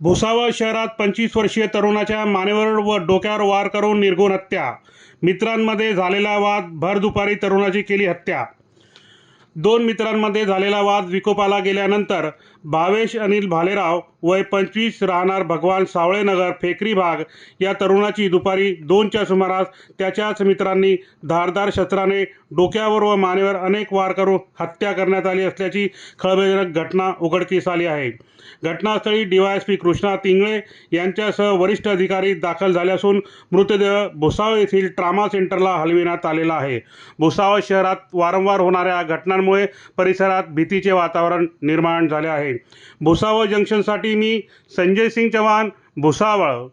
भुसावळ शहरात पंचवीस वर्षीय तरुणाच्या मानेवर व डोक्यावर वार करून निर्गुण हत्या. मित्रांमध्ये झालेला वाद भर दुपारी तरुणाची केली हत्या. दोन मित्रांमध्ये झालेला वाद विकोपाला गेल्यानंतर भावेश अनिल भालेराव वय पंचवीस राहणार भगवान सावळेनगर फेकरी भाग या तरुणाची दुपारी दोनच्या सुमारास त्याच्याच मित्रांनी धारदार शस्त्राने डोक्यावर व मानेवर अनेक वार करून हत्या करण्यात आली असल्याची खळबळजनक घटना उघडकीस आली आहे. घटनास्थळी डीवायएसपी कृष्णा तिंगळे यांच्यासह वरिष्ठ अधिकारी दाखल झाले असून मृतदेह भुसावळ येथील ट्रामा सेंटरला हलविण्यात आलेला आहे. भुसावळ शहरात वारंवार होणाऱ्या घटनांमुळे परिसरात भीतीचे वातावरण निर्माण झाले आहे. भुसावळ जंक्शनसाठी मी संजय सिंग चव्हाण भुसावळ.